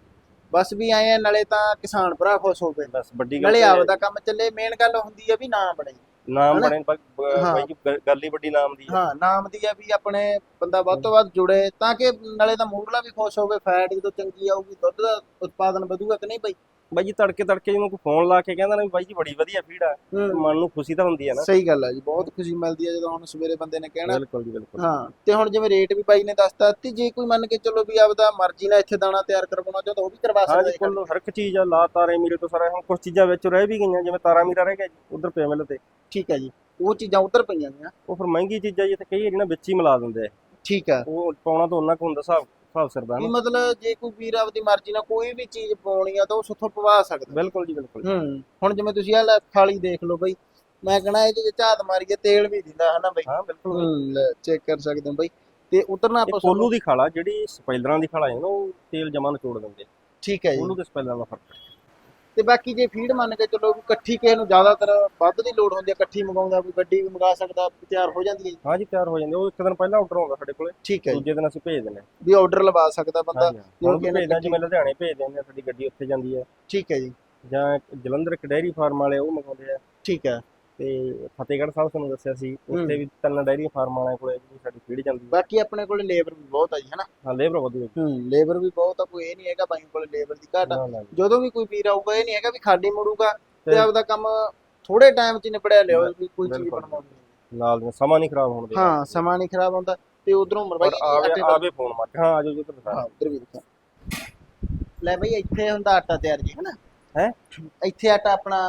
ਬਸ ਵੀ ਆਏ ਆ ਨਾਲੇ ਤਾਂ ਕਿਸਾਨ ਭਰਾ ਖੁਸ਼ ਹੋ ਗਏ। ਬਸ ਵੱਡੀ ਗੱਲ ਨਾਲੇ ਆਪਦਾ ਕੰਮ ਚੱਲੇ ਮੇਨ ਗੱਲ ਹੁੰਦੀ ਆ ਵੀ ਨਾ ਬਣੇ। ਨਾਮ? ਬਣੇ। ਬਾਈ ਜੀ ਗੱਲ ਹੀ ਵੱਡੀ ਨਾਮ ਦੀ ਹੈ ਹਾਂ ਨਾਮ ਦੀ ਆ ਵੀ ਆਪਣੇ ਬੰਦਾ ਵੱਧ ਤੋਂ ਵੱਧ ਜੁੜੇ ਤਾਂ ਕਿ ਨਾਲੇ ਤਾਂ ਮੂਰਲਾ ਵੀ ਖੁਸ਼ ਹੋਵੇ ਫੈਟ ਜਦੋਂ ਚੰਗੀ ਆਊਗੀ ਦੁੱਧ ਦਾ ਉਤਪਾਦਨ ਵਧੂਗਾ ਕਿ ਨਹੀਂ ਬਾਈ? ਬਾਈ ਜੀ ਤੜਕੇ ਤੜਕੇ ਜਿਹਨੂੰ ਕੋਈ ਫੋਨ ਲਾ ਕੇ ਕਹਿੰਦਾ ਨਾ ਵੀ ਬਾਈ ਜੀ ਬੜੀ ਵਧੀਆ ਫੀਡ ਆ ਮਨ ਨੂੰ ਖੁਸ਼ੀ ਤਾਂ ਹੁੰਦੀ ਹੈ ਨਾ। ਸਹੀ ਗੱਲ ਆ ਜੀ ਬਹੁਤ ਖੁਸ਼ੀ ਮਿਲਦੀ ਆ ਜਦੋਂ ਹੁਣ ਸਵੇਰੇ ਬੰਦੇ ਨੇ ਕਹਿਣਾ। ਬਿਲਕੁਲ ਜੀ ਬਿਲਕੁਲ। ਹਾਂ ਤੇ ਹੁਣ ਜਿਵੇਂ ਰੇਟ ਵੀ ਬਾਈ ਨੇ ਦੱਸਤਾ ਤੇ ਜੇ ਕੋਈ ਮੰਨ ਕੇ ਚੱਲੋ ਵੀ ਆਪਦਾ ਮਰਜ਼ੀ ਨਾਲ ਇੱਥੇ ਦਾਣਾ ਤਿਆਰ ਕਰਵਾਉਣਾ ਚਾਹੁੰਦਾ ਉਹ ਵੀ ਕਰਵਾ ਸਕਦਾ ਹੈ ਕੋਲ ਹਰ ਇੱਕ ਚੀਜ਼ ਆ ਲਾ ਤਾਰੇ ਮੀਰੇ ਤੋਂ ਸਾਰਾ ਹੁਣ ਕੁਝ ਚੀਜ਼ਾਂ ਵਿੱਚ ਰਹਿ ਵੀ ਗਈਆਂ ਜਿਵੇਂ ਤਾਰਾ ਮੀਰਾ ਰਹਿ ਗਿਆ ਜੀ ਉਧਰ ਪਿਆ ਮਿਲ ਤੇ। ਠੀਕ ਹੈ ਜੀ ਉਹ ਚੀਜ਼ਾਂ ਉਧਰ ਪਈਆਂ ਨੇ ਉਹ ਫਿਰ ਮਹਿੰਗੀ ਚੀਜ਼ਾਂ ਜੀ ਤੇ ਕਈ ਜਿਹੜੀਆਂ ਵਿੱਚ ਹੀ ਮਿਲਾ ਦਿੰਦੇ ਆ। ਠੀਕ ਆ। ਉਹ ਪਾਉਣਾ ਤਾਂ ਉਹਨਾਂ ਕੁ ਹੁੰਦਾ ਹਿਸਾਬ। ਹਿਸਾਬ ਸਿਰ ਦਾ ਵੀ ਨਾ ਮਤਲਬ ਜੇ ਕੋਈ ਵੀਰ ਆਪਦੀ ਮਰਜ਼ੀ ਨਾਲ ਕੋਈ ਵੀ ਚੀਜ਼ ਪਾਉਣੀ ਆ ਤਾਂ ਉਹ ਸੁੱਥੋਂ ਪਵਾ ਸਕਦਾ। ਬਿਲਕੁਲ ਜੀ ਬਿਲਕੁਲ ਹੂੰ ਹੁਣ ਜਿਵੇਂ ਤੁਸੀਂ ਆਹ ਲੈ ਥਾਲੀ ਦੇਖ ਲਓ ਬਈ ਮੈਂ ਕਹਣਾ ਇਹ ਜੇ ਝਾਤ ਮਾਰੀਏ ਤੇਲ ਵੀ ਦਿੰਦਾ ਹਨਾ ਬਈ? ਹਾਂ ਬਿਲਕੁਲ ਹੂੰ ਚੈੱਕ ਕਰ ਸਕਦੇ ਹੋ ਬਈ। ਤੇ ਉਧਰ ਨਾ ਇਹ ਆਪਾਂ ਕੋਲੂ ਦੀ ਖਾਲਾ ਜਿਹੜੀ ਸਪਾਈਲਰਾਂ ਦੀ ਖਾਲਾ ਹੈ ਨਾ ਉਹ ਤੇਲ ਜਮਾ ਨਿਚੋੜ ਦਿੰਦੇ ਆ। ਠੀਕ ਹੈ ਜੀ। ਕੋਲੂ ਤੇ ਸਪਾਈਲਰਾਂ ਦਾ ਫ਼ਰਕ ਤੇ ਬਾਕੀ ਜੇ ਫੀਡ ਮੰਨ ਕੇ ਚੱਲੋ ਵੀ ਇਕੱਠੀ ਕਿਸੇ ਨੂੰ ਜ਼ਿਆਦਾਤਰ ਵੱਧ ਦੀ ਲੋੜ ਹੁੰਦੀ ਹੈ ਇਕੱਠੀ ਮੰਗਾਉਂਦਾ ਕੋਈ ਗੱਡੀ ਵੀ ਮੰਗਾ ਸਕਦਾ ਤਿਆਰ ਹੋ ਜਾਂਦੀ ਹੈ ਜੀ। ਹਾਂ ਜੀ ਤਿਆਰ ਹੋ ਜਾਂਦੇ ਉਹ ਇੱਕ ਦਿਨ ਪਹਿਲਾਂ ਆਰਡਰ ਆਉਂਦਾ ਸਾਡੇ ਕੋਲੇ ਠੀਕ ਹੈ ਜੀ। ਦੂਜੇ ਦਿਨ ਅਸੀਂ ਭੇਜ ਦਿੰਦੇ ਹਾਂ ਵੀ ਆਰਡਰ ਲਵਾ ਸਕਦਾ ਬੰਦਾ ਹਾਂਜੀ ਹੁਣ ਭੇਜਦਾ ਜਿਵੇਂ ਲੁਧਿਆਣੇ ਭੇਜ ਦਿੰਦੇ ਆ ਸਾਡੀ ਗੱਡੀ ਉੱਥੇ ਜਾਂਦੀ ਹੈ ਠੀਕ ਹੈ ਜੀ। ਜਾਂ ਜਲੰਧਰ ਇੱਕ ਡੈਰੀ ਫਾਰਮ ਵਾਲੇ ਉਹ ਮੰਗਾਉਂਦੇ ਆ। ਠੀਕ ਹੈ। ਤੇ ਫਤਿਹਗੜ੍ਹ ਸਾਹਿਬ ਤੁਹਾਨੂੰ ਦੱਸਿਆ ਸੀ। ਉੱਥੇ ਵੀ ਤਿੰਨ ਡੈਰੀ ਫਾਰਮ ਵਾਲਿਆਂ ਕੋਲੇ ਜਿਹੜੀ ਸਾਡੀ ਫੀਡ ਜਾਂਦੀ ਹੈ ਬਾਕੀ ਆਪਣੇ ਕੋਲ ਲੇਬਰ ਵੀ ਬਹੁਤ ਆ ਜੀ ਹਨਾ ਹਾਂ ਲੇਬਰ ਵਧੀਆ ਹੂੰ ਲੇਬਰ ਵੀ ਬਹੁਤ ਆ ਕੋਈ ਇਹ ਨਹੀਂ ਹੈਗਾ ਬਾਈ ਕੋਲ ਲੇਬਰ ਦੀ ਘਾਟ ਆ ਨਾ ਨਾ ਜੀ। ਜਦੋਂ ਵੀ ਕੋਈ ਵੀਰ ਆਊਗਾ ਇਹ ਨਹੀਂ ਹੈਗਾ ਵੀ ਖਾਲੀ ਮੁੜੂਗਾ ਤੇ ਆਪਦਾ ਕੰਮ ਥੋੜੇ ਟਾਈਮ 'ਚ ਹੀ ਨਿਬੜਿਆ ਲਿਓ ਵੀ ਕੋਈ ਚੀਜ਼ ਬਿਲਕੁਲ। ਬਣਵਾਉਣੀ। ਨਾਲ ਦੀਆਂ ਸਮਾਂ ਨਹੀਂ ਖਰਾਬ ਹੋਣ ਦੇ ਹਾਂ ਸਮਾਂ ਨਹੀਂ ਖਰਾਬ ਹੁੰਦਾ ਤੇ ਉਧਰੋਂ ਮਰਵਾਈ ਪਰ ਆਵੇ ਆਵੇ ਫੋਨ ਮਾਰ ਕੇ। ਹਾਂ ਆਜੋ ਜੀ ਦਿਖਾ ਹਾਂ ਉਧਰ ਵੀ ਦੇਖਾਂ ਲੈ ਬਈ ਇੱਥੇ ਹੁੰਦਾ ਆਟਾ ਤਿਆਰ ਜੀ ਹਨਾ ਹੈਂ? ਇੱਥੇ ਆਟਾ ਆਪਣਾ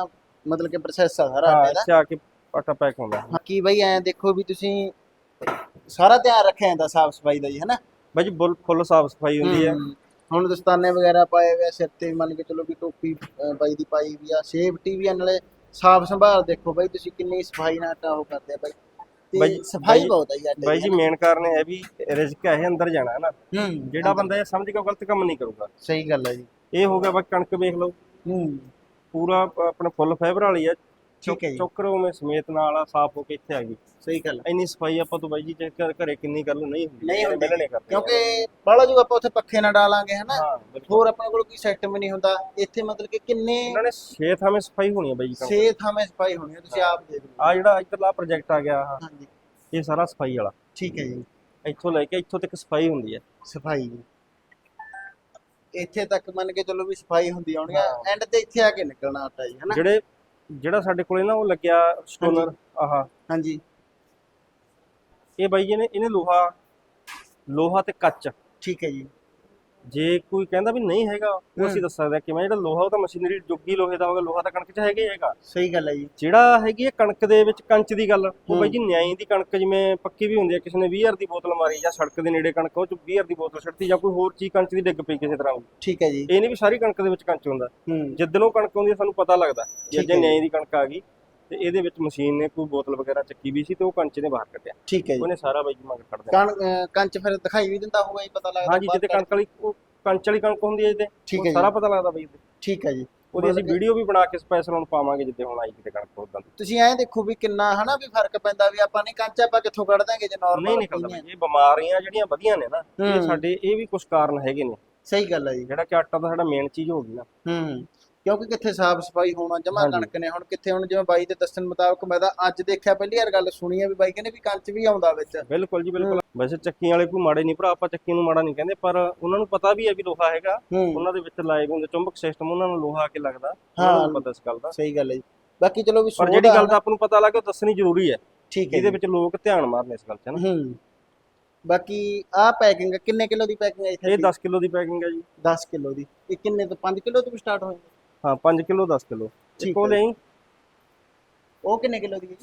ਮਤਲਬ ਕਿ ਪ੍ਰੋਸੈਸ ਆ ਸਾਰਾ ਹਾਂ ਆਟੇ ਦਾ ਆ ਕੇ ਆਟਾ ਪੈਕ ਹੁੰਦਾ। ਹਾਂ, ਕੀ ਬਈ ਐਂ ਦੇਖੋ ਵੀ ਤੁਸੀਂ ਸਾਰਾ ਧਿਆਨ ਰੱਖਿਆ ਜਾਂਦਾ ਸਾਫ਼ ਸਫ਼ਾਈ ਦਾ ਜੀ ਹਨਾ? ਬਾਈ ਜੀ ਬੁੱਲ ਫੁੱਲ ਸਾਫ਼ ਸਫ਼ਾਈ ਹੁੰਦੀ ਹੈ ਹੁਣ ਦਸਤਾਨੇ ਵਗੈਰਾ ਪਾਏ ਹੋਏ ਆ ਸਿਰ ਤੇ ਮੰਨ ਕੇ ਚਲੋ ਵੀ ਟੋਪੀ ਅਹ, ਬਾਈ ਦੀ ਪਾਈ ਵੀ ਆ ਸੇਫਟੀ ਵੀ ਆ ਨਾਲੇ ਸਾਫ਼ ਸੰਭਾਲ ਦੇਖੋ ਬਾਈ ਤੁਸੀਂ ਕਿੰਨੀ ਸਫ਼ਾਈ ਨਾਲ ਆਟਾ ਉਹ ਕਰਦੇ ਆ ਬਾਈ। ਬਾਈ ਤੇ ਜੀ- ਸਫ਼ਾਈ ਬਾਈ- ਬਹੁਤ ਆ ਜੀ ਆਟੇ ਬਾਈ ਜੀ ਮੇਨ ਕਾਰਨ ਇਹ ਹੈ ਵੀ ਰਿਜ਼ਕ ਹੈ ਅੰਦਰ ਜਾਣਾ ਹੈ ਨਾ ਹੂੰ ਜਿਹੜਾ ਬੰਦਾ ਇਹ ਸਮਝ ਕੇ ਉਹ ਗਲਤ ਕੰਮ ਨਹੀਂ ਕਰੂਗਾ। ਸਹੀ ਗੱਲ ਹੈ ਜੀ। ਇਹ ਹੋ ਗਿਆ ਬਾ ਕਣਕ ਵੇਖ ਲਓ। ਹੂੰ। ਪੂਰਾ ਆਪਣਾ ਫੁੱਲ ਫਾਈਬਰ ਵਾਲੀ ਹੈ ਠੀਕ ਹੈ ਜੀ। ਚੋਕਰ ਉਵੇਂ ਸਮੇਤ ਨਾਲ ਆ ਸਾਫ਼ ਹੋ ਕੇ ਇੱਥੇ ਆ ਗਈ। ਸਹੀ ਗੱਲ ਇੰਨੀ ਸਫ਼ਾਈ ਆਪਾਂ ਤੋਂ ਬਾਈ ਜੀ ਜੇ ਘਰ- ਘਰੇ ਕਿੰਨੀ ਲਓ ਨਹੀਂ ਹੁੰਦੀ। ਨਹੀਂ ਹੁੰਦੀ। ਮਿਲਣੇ ਕਰਦੇ। ਕਿਉਂਕਿ ਬਾਲਾ ਜੋ ਆਪਾਂ ਉੱਥੇ ਪੱਖੇ ਨਾਲ ਡਾਲਾਂਗੇ ਹਨਾ? ਹੋਰ ਆਪਣੇ ਕੋਲ ਕੋਈ ਸੈੱਟ ਵੀ ਨਹੀਂ ਹੁੰਦਾ। ਇੱਥੇ ਮਤਲਬ ਕਿ ਕਿੰਨੇ ਇਹਨਾਂ ਨੇ ਛੇ ਥਾਵੇਂ ਸਫ਼ਾਈ ਹੋਣੀ ਹੈ ਬਾਈ ਜੀ ਕਣਕ ਛੇ ਥਾਵੇਂ ਸਫ਼ਾਈ ਹੋਣੀ ਹੈ ਤੁਸੀਂ ਆਪ ਦੇਖ ਲਓ। ਆ ਜਿਹੜਾ ਇੱਧਰਲਾ ਪ੍ਰੋਜੈਕਟ ਆ ਗਿਆ ਹਾਂਜੀ। ਇਹ ਸਾਰਾ ਸਫ਼ਾਈ ਵਾਲਾ। ਠੀਕ ਹੈ ਜੀ। ਇੱਥੋਂ ਲੈ ਕੇ ਇੱਥੋਂ ਤੱਕ ਸਫ਼ਾਈ ਹੁੰਦੀ ਹੈ ਸਫ਼ਾਈ। ਜੀ ਇੱਥੇ ਤੱਕ ਮੰਨ ਕੇ ਚੱਲੋ ਵੀ ਸਫ਼ਾਈ ਹੁੰਦੀ ਆਉਣੀ ਆ। ਐਂਡ ਤੇ ਇੱਥੇ ਆ ਕੇ ਨਿਕਲਣਾ ਆਟਾ ਜੀ ਹਨਾ? ਜਿਹੜੇ ਜਿਹੜਾ ਸਾਡੇ ਕੋਲੇ ਨਾ ਉਹ ਲੱਗਿਆ ਸਟੋਨਰ ਆਹ। ਹਾਂਜੀ। ਇਹ ਬਾਈ ਜੀ ਨੇ ਇਹਨੇ ਲੋਹਾ ਲੋਹਾ ਤੇ ਕੱਚ। ਠੀਕ ਹੈ ਜੀ। ਜੇ ਕੋਈ ਕਹਿੰਦਾ ਵੀ ਨਹੀਂ ਹੈਗਾ ਉਹ ਅਸੀਂ। ਦੱਸ ਸਕਦੇ ਹਾਂ ਕਿਵੇਂ ਜਿਹੜਾ ਲੋਹਾ ਉਹ ਤਾਂ ਮਸ਼ੀਨਰੀ ਜੁੱਗੀ ਲੋਹੇ ਦਾ ਹੋਗਾ ਲੋਹਾ ਤਾਂ ਕਣਕ 'ਚ ਹੈਗਾ ਹੀ ਹੈਗਾ। ਸਹੀ ਗੱਲ ਹੈ ਜੀ। ਜਿਹੜਾ ਹੈਗੀ ਹੈ ਕਣਕ ਦੇ ਵਿੱਚ ਕੰਚ ਦੀ ਗੱਲ ਉਹ। ਬਾਈ ਜੀ ਨਿਆਈ ਦੀ ਕਣਕ ਜਿਵੇਂ ਪੱਕੀ ਵੀ ਹੁੰਦੀ ਹੈ ਕਿਸੇ ਨੇ 20000 ਦੀ ਬੋਤਲ ਮਾਰੀ ਜਾਂ ਸੜਕ ਦੇ ਨੇੜੇ ਕਣਕ ਉਹ ਚ 20000 ਦੀ ਬੋਤਲ ਛੱਡਤੀ ਜਾਂ ਕੋਈ ਹੋਰ ਚੀਜ਼ ਕੰਚ ਦੀ ਡਿੱਗ ਪਈ ਕਿਸੇ ਤਰ੍ਹਾਂ ਠੀਕ ਹੈ ਜੀ। ਇਹ ਨਹੀਂ ਵੀ ਸਾਰੀ ਕਣਕ ਦੇ ਵਿੱਚ ਕੰਚ ਹੁੰਦਾ। ਉਹ ਕਣਕ ਆਉਂਦੀ ਹੈ ਸਾਨੂੰ ਪਤਾ ਲੱਗਦਾ। ਜੀ। ਨਿਆਈ ਦੀ ਕਣਕ ਆ ਗਈ ਤੇ ਇਹਦੇ ਵਿੱਚ ਮਸ਼ੀਨ ਨੇ ਕੋਈ ਬੋਤਲ ਵਗੈਰਾ ਚੱਕੀ ਵੀ ਸੀ ਤੇ ਉਹ ਕੰਚ ਨੇ ਬਾਹਰ ਕੱਢਿਆ। ਠੀਕ ਹੈ ਜੀ। ਉਹਨੇ ਸਾਰਾ ਬਾਈ ਜੀ ਮੰਗ ਕੱਢ ਕਣ ਅਹ ਕੰਚ ਫਿਰ ਦਿਖਾਈ ਵੀ ਦਿੰਦਾ ਹੋਊਗਾ ਜੀ ਪਤਾ ਲੱਗਦਾ ਹਾਂਜੀ ਬਾਹਰ ਜਿੱਤੇ ਕਣਕ ਵਾਲੀ ਉਹ ਕੰਚ ਵਾਲੀ ਕਣਕ ਹੁੰਦੀ ਹੈ ਇਹਦੇ ਠੀਕ ਹੈ ਸਾਰਾ ਜੀ। ਪਤਾ ਲੱਗਦਾ ਬਾਈ ਇਹਦੇ ਠੀਕ ਹੈ ਜੀ। ਉਹਦੀ ਅਸੀਂ ਵੀਡੀਓ ਵੀ ਬਣਾ ਕੇ ਸਪੈਸ਼ਲ ਹੁਣ ਪਾਵਾਂਗੇ ਜਿੱਦੇ ਹੁਣ ਆਈ ਕਿਤੇ ਕਣਕ ਉਦਾਂ ਤੁਸੀਂ ਐਂ ਦੇਖੋ ਵੀ ਕਿੰਨਾ ਹਨਾ ਵੀ ਫ਼ਰਕ ਪੈਂਦਾ ਵੀ ਆਪਾਂ ਨੇ ਕੰਚ ਆਪਾਂ ਕਿੱਥੋਂ ਕੱਢ ਦਾਂਗੇ ਜੇ ਨਾਰਮਲ ਨਹੀਂ ਨਿਕਲਦਾ ਬਾਈ ਇਹ ਬਿਮਾਰੀਆਂ ਜਿਹੜੀਆਂ ਵਧੀਆਂ ਨੇ ਨਾ ਇਹ ਹੂੰ। ਸਾਡੇ ਇਹ ਵੀ ਕੁਝ ਕਾਰਨ ਹੈਗੇ ਨੇ। ਸਹੀ ਗੱਲ ਹੈ ਜੀ। ਜਿਹੜਾ ਕਿ ਆਟਾ ਦਾ ਸਾਡਾ ਮੇਨ ਚੀਜ਼ ਹੋ ਗਈ ਨਾ। ਹੂੰ। ਕਿਉਂਕਿ ਕਿੱਥੇ ਸਾਫ਼ ਸਫ਼ਾਈ ਹੋਣਾ ਜਮਾ ਹਾਂਜੀ। ਕਣਕ ਨੇ ਹੁਣ ਕਿੱਥੇ ਹੁਣ ਜਿਵੇਂ ਬਾਈ ਦੇ ਦੱਸਣ ਮੁਤਾਬਕ ਮੈਂ ਤਾਂ ਅੱਜ ਦੇਖਿਆ ਪਹਿਲੀ ਵਾਰ ਗੱਲ ਸੁਣੀ ਹੈ ਵੀ ਬਾਈ ਕਹਿੰਦੇ ਵੀ ਕੰਚ ਵੀ ਆਉਂਦਾ ਵਿੱਚ। ਬਿਲਕੁਲ ਜੀ ਬਿਲਕੁਲ। ਵੈਸੇ ਚੱਕੀਆਂ ਵਾਲੇ ਕੋਈ ਮਾੜੇ ਨਹੀਂ ਭਰਾ ਆਪਾਂ ਚੱਕੀ ਨੂੰ ਮਾੜਾ ਨਹੀਂ ਕਹਿੰਦੇ ਪਰ ਉਹਨਾਂ ਨੂੰ ਪਤਾ ਵੀ ਹੈ ਵੀ ਲੋਹਾ ਹੈਗਾ। ਹੂੰ। ਉਹਨਾਂ ਦੇ ਵਿੱਚ ਲਾਏ ਹੁੰਦੇ ਚੁੰਬਕ ਸਿਸਟਮ ਉਹਨਾਂ ਨੂੰ ਲੋਹਾ ਆ ਕੇ ਲੱਗਦਾ। ਉਹਨਾਂ ਹਾਂ। ਪਤਾ ਇਸ ਗੱਲ ਦਾ। ਸਹੀ ਗੱਲ ਹੈ ਜੀ। ਬਾਕੀ ਚਲੋ ਵੀ ਪਰ ਸੋਧ ਜਿਹੜੀ ਆ ਗੱਲ ਨਾ, ਦਾ ਆਪਾਂ ਨੂੰ ਪਤਾ ਲੱਗੇ ਉਹ ਦੱਸਣੀ ਜ਼ਰੂਰੀ ਹੈ। ਠੀਕ ਹੈ ਇਹਦੇ। ਵਿੱਚ ਲੋਕ ਧਿਆਨ ਮਾਰਨ ਇਸ ਗੱਲ 'ਚ ਨਾ। ਹੂੰ। ਬਾਕੀ ਆਹ ਪੈਕਿੰਗ ਕਿੰਨੇ ਕਿਲੋ ਦੀ ਪੈਕਿੰਗ ਹੈ ਇੱਥੇ ਇਹ 10 ਕਿਲੋ ਦੀ ਪੈਕਿੰਗ ਹੈ ਜੀ। 10 ਕਿਲੋ ਦੀ। ਇਹ ਕਿੰਨੇ ਤੋਂ 5 ਕਿਲੋ ਤੋਂ ਸਟਾਰਟ ਹੋਏਗਾ? ਹਾਂ 5 ਕਿਲੋ 10 ਕਿਲੋ। ਠੀਕ ਇੱਕੋ ਹੈ। ਲਈ ਉਹ ਕਿੰਨੇ ਕਿਲੋ ਦੀ ਹੈ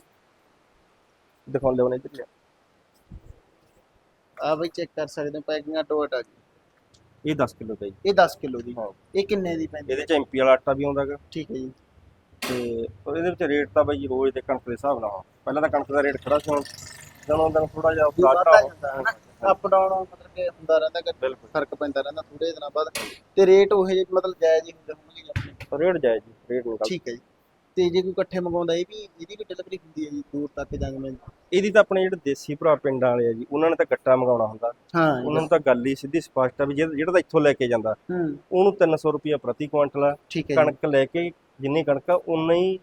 ਦਿਖਾਉਂਦੇ ਹੋਣੇ ਇੱਧਰ ਆ ਬਈ ਚੈੱਕ ਕਰ ਸਕਦੇ ਹੋ ਪੈਕਿੰਗ ਅੱਡੋ ਅੱਡ ਆ ਗਈ ਇਹ 10 ਕਿਲੋ ਦਾ ਜੀ। ਇਹ 10 ਕਿਲੋ ਦੀ। ਹਾਂ। ਇਹ ਕਿੰਨੇ ਦੀ ਪੈਂਦੀ ਇਹਦੇ ਚ ਐਮਪੀ ਵਾਲਾ ਆਟਾ ਵੀ ਆਉਂਦਾ ਗਾ ਠੀਕ ਹੈ ਜੀ। ਤੇ ਇਹਦੇ ਵਿੱਚ ਰੇਟ ਤਾਂ ਬਾਈ ਜੀ ਰੋਜ਼ ਦੇ ਕਣਕ ਦੇ ਹਿਸਾਬ ਨਾਲ। ਆ। ਪਹਿਲਾਂ ਤਾਂ ਕਣਕ ਦਾ ਰੇਟ ਖੜਾ ਸੀ ਹੁਣ ਦਿਨੋਂ ਦਿਨ ਥੋੜਾ ਜਿਹਾ ਵੀ ਉਤਾਰ ਜਾਂਦਾ ਹੈ ਨਾ। ਅਪ ਡਾਊਨ ਮਤਲਬ ਕਿ ਹੁੰਦਾ ਰਹਿੰਦਾ ਕਿ ਬਿਲਕੁਲ। ਫ਼ਰਕ ਪੈਂਦਾ ਰਹਿੰਦਾ ਥੋੜੇ ਦਿਨਾਂ ਬਾਅਦ। ਤੇ ਰੇਟ ਉਹ ਜਿਹੇ ਮਤਲਬ ਜਾਇਜ਼ ਹੀ ਹੁੰਦੇ ਹੋਣਗੇ ਰੇਟ ਜਾਇਜ਼ ਜੀ ਰੇਟ ਨਿਕਲ ਠੀਕ ਹੈ ਜੀ। ਤੇ ਜੇ ਕੋਈ ਇਕੱਠੇ ਮੰਗਾਉਂਦਾ ਇਹ ਵੀ ਇਹਦੀ ਵੀ ਡਿਲੀਵਰੀ ਹੁੰਦੀ ਹੈ ਜੀ ਦੂਰ ਤੱਕ ਜਾਂ ਜਿਵੇਂ ਇਹਦੀ ਤਾਂ ਆਪਣੇ ਜਿਹੜੇ ਦੇਸੀ ਭਰਾ ਪਿੰਡਾਂ ਵਾਲੇ ਆ ਜੀ ਉਹਨਾਂ ਨੇ ਤਾਂ ਗੱਟਾ ਮੰਗਾਉਣਾ ਹੁੰਦਾ। ਹਾਂ ਉਹਨਾਂ ਨੂੰ ਤਾਂ ਗੱਲ ਹੀ ਸਿੱਧੀ ਸਪਸ਼ਟ ਆ ਵੀ ਜਿਹੜਾ ਜਿਹੜਾ ਤਾਂ ਇੱਥੋਂ ਲੈ ਕੇ ਜਾਂਦਾ ਹੂੰ। ਉਹਨੂੰ 300 ਰੁਪਿਆ ਪ੍ਰਤੀ ਕੁਇੰਟਲ ਆ। ਠੀਕ ਹੈ ਜੀ। ਕਣਕ ਲੈ ਕੇ ਜਿੰਨੀ ਕਣਕ ਆ ਉਨਾ ਹੀ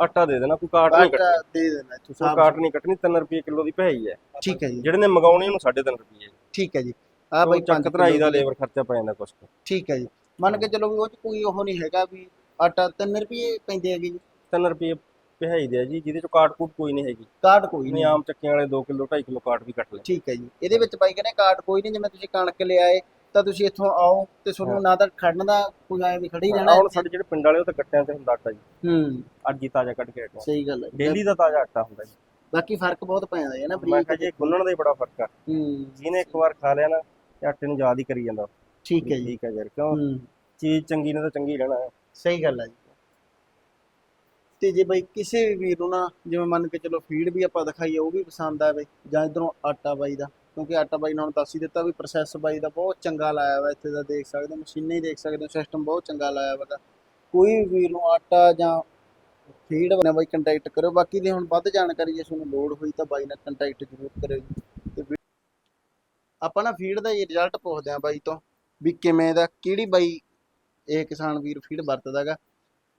ਆਟਾ ਦੇ ਦੇਣਾ ਕੋਈ ਕਾਟ ਨਹੀਂ ਆਟਾ ਕੱਟਣੀ। ਦੇ ਦੇਣਾ ਕੋਈ ਸਾਫ਼ ਕਾਟ ਨਹੀਂ ਕੱਟਣੀ 3 ਰੁਪਏ ਕਿਲੋ ਦੀ ਭੈਈ ਹੈ। ਠੀਕ ਹੈ ਜੀ। ਜਿਹੜੇ ਨੇ ਮੰਗਾਉਣੇ ਉਹਨੂੰ 3.5 ਰੁਪਏ ਠੀਕ ਹੈ ਜੀ। ਆ ਬਈ ਚੱਕ ਧਰਾਈ ਦਾ। ਲੇਬਰ ਖਰਚਾ ਪੈ ਜਾਂਦਾ ਕੁਛ ਕੁ। ਠੀਕ ਹੈ ਜੀ। ਮੰਨ ਕੇ ਚਲੋ ਵੀ ਉਹ ਚ ਕੋਈ ਉਹ ਨਹੀਂ ਹੈਗਾ ਵੀ ਆਟਾ 3 ਰੁਪਏ ਪੈਂਦੇ ਹੈਗੇ ਜੀ। ਤਿੰਨ ਰੁਪਏ ਪਿਹਾਈ ਦੇ ਆ ਜੀ ਜਿਹਦੇ ਚ ਕਾਟ ਕੂਟ ਕੋਈ ਨਹੀਂ ਹੈਗੀ। ਕਾਟ ਕੋਈ ਨਹੀਂ। ਆਮ ਚੱਕੀਆਂ ਵਾਲੇ 2 ਕਿਲੋ 2.5 ਕਿਲੋ ਕਾਟ ਵੀ ਕੱਟ ਲੈ ਠੀਕ ਹੈ ਜੀ। ਇਹਦੇ ਵਿੱਚ ਬਾਈ ਕਹਿੰਦੇ ਕਾਟ ਕੋਈ ਨਹੀਂ ਜਿਵੇਂ ਤੁਸੀਂ ਕਣਕ ਲਿਆਏ ਤਾਂ ਤੁਸੀਂ ਇੱਥੋਂ ਆਓ ਤੇ ਤੁਹਾਨੂੰ ਨਾ ਤਾਂ ਖੜਨ ਦਾ ਕੋਈ ਐ ਵੀ ਖੜੀ ਰਹਿਣਾ ਹੁਣ ਸਾਡੇ ਜਿਹੜੇ ਪਿੰਡ ਵਾਲੇ ਉਹ ਤਾਂ ਗੱਟਿਆਂ ਤੇ ਹੁੰਦਾ ਆਟਾ ਜੀ। ਹੂੰ। ਅੱਜ ਹੀ ਤਾਜ਼ਾ ਕੱਢ ਕੇ ਹਟਿਆ ਸਹੀ ਗੱਲ ਹੈ। ਡੇਲੀ ਦਾ ਤਾਜ਼ਾ ਆਟਾ ਹੁੰਦਾ ਜੀ। ਬਾਕੀ ਫ਼ਰਕ ਬਹੁਤ ਪੈਂਦਾ ਹੈ ਨਾ ਮੈਂ ਬਰੀਕ ਜੀ ਗੁੰਨਣ ਦਾ ਹੀ ਬੜਾ ਫ਼ਰਕ ਆ। ਹੂੰ। ਜਿਹਨੇ ਇੱਕ ਵਾਰ ਖਾ ਲਿਆ ਨਾ ਆਟੇ ਨੂੰ ਯਾਦ ਹੀ ਕਰੀ ਜਾਂਦਾ। ਠੀਕ ਹੈ ਜੀ। ਠੀਕ ਹੈ ਯਾਰ ਕਿਉਂ? ਹੂੰ। ਚੀਜ਼ ਚੰਗੀ ਨੇ ਤਾਂ ਚੰਗੀ ਰਹਿਣਾ ਹੈ। ਸਹੀ ਗੱਲ ਹੈ ਜੀ। ਤੇ ਜੇ ਬਈ ਕਿਸੇ ਵੀ ਵੀਰ ਨੂੰ ਨਾ ਜਿਵੇਂ ਮੰਨ ਕੇ ਚਲੋ ਫੀਡ ਵੀ ਆਪਾਂ ਦਿਖਾਈਏ ਉਹ ਵੀ ਪਸੰਦ ਆਵੇ ਜਾਂ ਇਧਰੋਂ ਆਟਾ ਬਾਈ ਦਾ ਕਿਉਂਕਿ ਆਟਾ ਬਾਈ ਨੇ ਹੁਣ ਦੱਸ ਹੀ ਦਿੱਤਾ ਵੀ ਪ੍ਰੋਸੈਸ ਬਾਈ ਦਾ ਬਹੁਤ ਚੰਗਾ ਲਾਇਆ ਵਾ ਇੱਥੇ ਦਾ ਦੇਖ ਸਕਦੇ ਹੋ ਮਸ਼ੀਨਾਂ ਹੀ ਦੇਖ ਸਕਦੇ ਹੋ ਸਿਸਟਮ ਬਹੁਤ ਚੰਗਾ ਲਾਇਆ ਵਾ। ਕੋਈ ਵੀ ਵੀਰ ਨੂੰ ਆਟਾ ਜਾਂ ਫੀਡ ਬਣਾ ਬਾਈ ਕੰਟੈਕਟ ਕਰੋ ਬਾਕੀ ਦੀ ਹੁਣ ਵੱਧ ਜਾਣਕਾਰੀ ਜੇ ਤੁਹਾਨੂੰ ਲੋੜ ਹੋਈ ਤਾਂ ਬਾਈ ਨਾਲ ਕੰਟੈਕਟ ਜ਼ਰੂਰ ਕਰਿਓ ਜੀ। ਆਪਾਂ ਨਾ ਫੀਡ ਦਾ ਰਿਜ਼ਲਟ ਪੁੱਛਦੇ ਆ ਬਾਈ ਤੋਂ। ਵੀ ਕਿਵੇਂ ਦਾ ਕਿਹੜੀ ਬਾਈ ਇਹ ਕਿਸਾਨ ਵੀਰ ਫੀਡ ਵਰਤਦਾਗਾ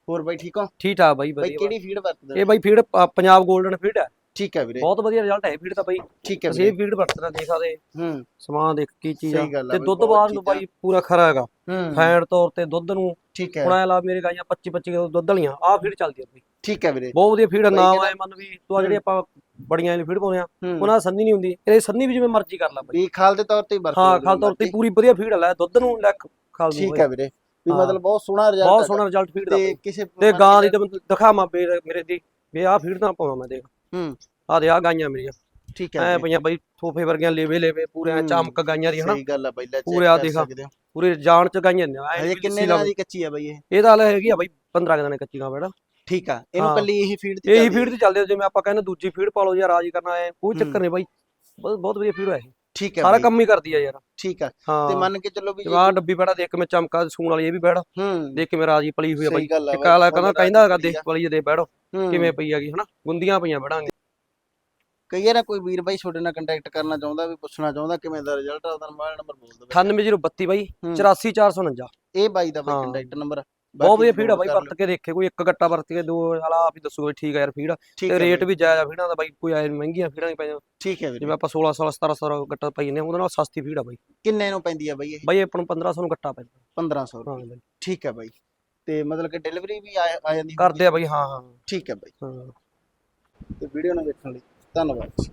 ਹੋਰ ਬਾਈ ਠੀਕ ਹੋ? ਠੀਕ ਠਾਕ ਬਾਈ ਬਾਈ ਵਧੀਆ ਕਿਹੜੀ ਫੀਡ ਵਰਤਦਾ ਇਹ ਬਾਈ ਫੀਡ ਪੰਜਾਬ 골ਡਨ ਫੀਡ ਹੈ। ਠੀਕ ਹੈ ਵੀਰੇ। ਬਹੁਤ ਵਧੀਆ ਰਿਜ਼ਲਟ ਹੈ ਫੀਡ ਦਾ ਬਾਈ। ਠੀਕ ਹੈ ਵੀਰੇ। ਫੀਡ ਵਰਤਣਾ ਦੇਖ ਸਕਦੇ ਹੂੰ। ਸਮਾਨ ਦੇਖ ਕੀ ਚੀਜ਼ ਆ। ਆ ਤੇ ਦੁੱਧ ਬਾਅਦ ਨੂੰ। ਬਾਈ ਪੂਰਾ ਖਰਾ ਹੈਗਾ। ਹੂੰ। ਫੈਟ ਤੌਰ ਤੇ ਦੁੱਧ ਨੂੰ। ਠੀਕ ਹੈ। ਹੁਣ ਐ ਲਾ ਮੇਰੇ ਗਾਈਆਂ 25 25 ਕਿਲੋ ਦੁੱਧ ਵਾਲੀਆਂ ਆਹ ਫੀਡ ਚੱਲਦੀ ਆ ਬਾਈ। ਠੀਕ ਹੈ ਵੀਰੇ। ਬਹੁਤ ਵਧੀਆ ਫੀਡ ਕਹਿੰਦਾ- ਆਏ ਮੰਨ ਵੀ ਤੂੰ ਆ ਜਿਹੜੀ ਆਪਾਂ ਬੜੀਆਂ ਵਾਲੀ ਫੀਡ ਪਾਉਂਦੇ ਆ ਹੂੰ। ਉਹਨਾਂ ਦਾ ਸੰਨੀ ਨਹੀਂ ਹੁੰਦੀ। ਇਹ ਸੰਨੀ ਵੀ ਜਿਵੇਂ ਮਰਜ਼ੀ ਕਰ ਲੈ ਬਾਈ। ਵੀ ਖਾਲ ਦੇ ਤੌਰ ਤੇ ਹੀ ਵਰਤਦੇ ਹਾਂ ਖਾਲ ਤੌਰ ਤੇ ਪੂਰੀ ਵਧੀਆ ਫੀਡ ਲੈ ਦੁੱਧ ਨੂੰ ਲੈ ਖਾਲ ਨੂੰ ਠੀਕ ਹੈ ਵੀਰੇ। ਵੀ ਹਾਂ। ਮਤਲਬ ਬਹੁਤ ਸੋਹਣਾ ਰਿਜ਼ਲਟ ਬਹੁਤ ਸੋਹਣਾ ਰਿਜ਼ਲਟ ਫੀਡ ਦਾ ਤੇ। ਕਿਸੇ ਤੇ ਗਾਂ ਦੀ ਤੇ ਮੈਂ ਦਿਖਾਵਾਂ ਬੇ- ਮੇਰੇ ਦੀ। ਵੀ ਆਹ ਫੀਡ ਤਾਂ ਪਾਉਣਾ ਮੈਂ ਦੇਖ। ਹੂੰ। ਆ ਦੇ ਆ ਗਾਈਆਂ ਮੇਰੀਆਂ। ਠੀਕ ਹੈ ਐ ਵੀਰੇ, ਪਈਆਂ ਬਾਈ ਥੋਫੇ ਵਰਗੀਆਂ ਲੇਵੇ ਲੇਵੇ ਪੂਰੇ ਐਂ ਹੂੰ। ਚਮਕ ਗਾਈਆਂ ਦੀ ਹਨਾ? ਸਹੀ ਗੱਲ ਆ ਬਾਈ ਲੈ ਪੂਰੇ ਆ check ਕਰ ਦੇਖਾ। ਸਕਦੇ ਹੋ। ਪੂਰੇ ਜਾਨ ਚ ਗਾਈਆਂ ਨੇ ਐ ਹਜੇ ਕਿੰਨੇ ਦਿਨਾਂ ਦੀ ਕੱਚੀ ਆ ਬਾਈ ਇਹ? ਇਹ ਤਾਂ ਹਲੇ ਹੈਗੀ ਆ ਬਾਈ 15 ਕੁ ਦਿਨਾਂ ਕੱਚੀ ਗਾਂ ਬੈੜਾ ਠੀਕ ਆ ਇਹਨੂੰ ਹਾਂ। ਕੱਲੀ ਇਹੀ ਫੀਡ ਤੇ ਇਹੀ ਚੱਲਦੀ ਫੀਡ ਤੇ ਚੱਲਦੇ ਆ, ਜਿਵੇਂ ਆਪਾਂ ਕਹਿੰਦੇ ਦੂਜੀ ਫੀਡ ਪਾ ਲਓ ਜਾਂ ਰਾਜੀ ਕਰਨਾ ਹੈ ਕੋਈ ਹੂੰ। ਚੱਕਰ ਨਹੀਂ ਬਾਈ। ਬਹੁਤ ਬਹੁਤ ਵਧੀਆ ਫੀਡ ਹੈ ਇਹ। ਠੀਕ ਹੈ ਸਾਰਾ ਬਾਈ, ਕੰਮ ਹੀ ਕਰਦੀ ਆ ਯਾਰ। ਠੀਕ ਆ। ਤੇ ਮੰਨ ਕੇ ਚੱਲੋ ਵੀ ਆਹ ਡੱਬੀ ਬੈੜਾ ਦੇਖ ਕੇ ਮੈਂ ਚਮਕਾ ਸੂਣ ਵਾਲੀ ਇਹ ਵੀ ਬੈੜਾ ਹੂੰ। ਦੇਖ ਕੇ ਮੈਂ ਰਾਜੀ ਪਲੀ ਹੋਈ ਆ ਬਾਈ। ਸਹੀ ਗੱਲ ਆ ਇੱਕ ਬਾਈ, ਆਲਾ ਕਹਿੰਦਾ ਕਹਿੰਦਾ ਹੈਗਾ ਦੇਖ। ਪਲੀ ਦੇ ਬੈੜੋ ਹੂੰ। ਕਿਵੇਂ ਪਈ ਹੈਗੀ ਹਨਾ? ਗੁੰਦੀਆਂ ਪਈਆਂ ਬੈੜਾਂਗੇ ਕਈ ਵਾਰ ਕੋਈ ਵੀਰ ਬਾਈ ਤੁਹਾਡੇ ਨਾਲ ਕੰਟੈਕਟ ਕਰਨਾ ਚਾਹੁੰਦਾ ਵੀ ਪੁੱਛਣਾ ਚਾਹੁੰਦਾ ਕਿਵੇਂ ਦਾ ਰਿਜ਼ਲਟ ਆ ਮੋਬਾਈਲ ਨੰਬਰ ਬੋਲ ਦਿਓ 98032 ਬਾਈ ਹੂੰ। 84449 ਇਹ ਬਾਈ ਦਾ ਬਾਈ ਹਾਂ। ਕੰਟੈਕਟ ਨੰਬਰ ਬਹੁਤ ਵਧੀਆ ਫੀਡ ਆ ਬਾਈ ਵਰਤ ਕੇ ਦੇਖੇ ਕੋਈ ਇੱਕ ਗੱਟਾ ਵਰਤ ਕੇ ਦੋ ਹਾਲਾ ਆਪ ਹੀ ਦੱਸੋ ਵੀ ਠੀਕ ਆ ਯਾਰ ਫੀਡ ਤੇ ਰੇਟ ਵੀ ਜਾਇਜ਼ ਆ ਫੀਡਾਂ ਦਾ ਬਾਈ ਕੋਈ ਐ ਮਹਿੰਗੀਆਂ ਫੀਡਾਂ ਨਹੀਂ ਪਈਆਂ ਠੀਕ ਹੈ ਵੀਰੇ। ਜਿਵੇਂ ਆਪਾਂ 16 16 1700 ਗੱਟਾ ਪਾਈ ਨੇ ਉਹਦੇ ਨਾਲ ਸਸਤੀ ਫੀਡ ਆ ਬਾਈ। ਕਿੰਨੇ ਨੂੰ ਪੈਂਦੀ ਆ ਬਾਈ ਇਹ? ਬਾਈ ਆਪਾਂ ਨੂੰ 1500 ਨੂੰ ਗੱਟਾ ਪੈਂਦਾ 1500 ਹਾਂ ਬਾਈ। ਠੀਕ ਹੈ ਬਾਈ। ਤੇ ਮਤਲਬ ਕਿ ਡਿਲੀਵਰੀ ਵੀ ਆ ਜਾਂਦੀ? ਕਰਦੇ ਆ ਬਾਈ ਹਾਂ ਹਾਂ। ਠੀਕ ਹੈ ਬਾਈ। ਹਾਂ। ਤੇ ਵੀਡੀਓ ਨੂੰ ਵੇਖਣ ਲਈ ਧੰਨਵਾਦ।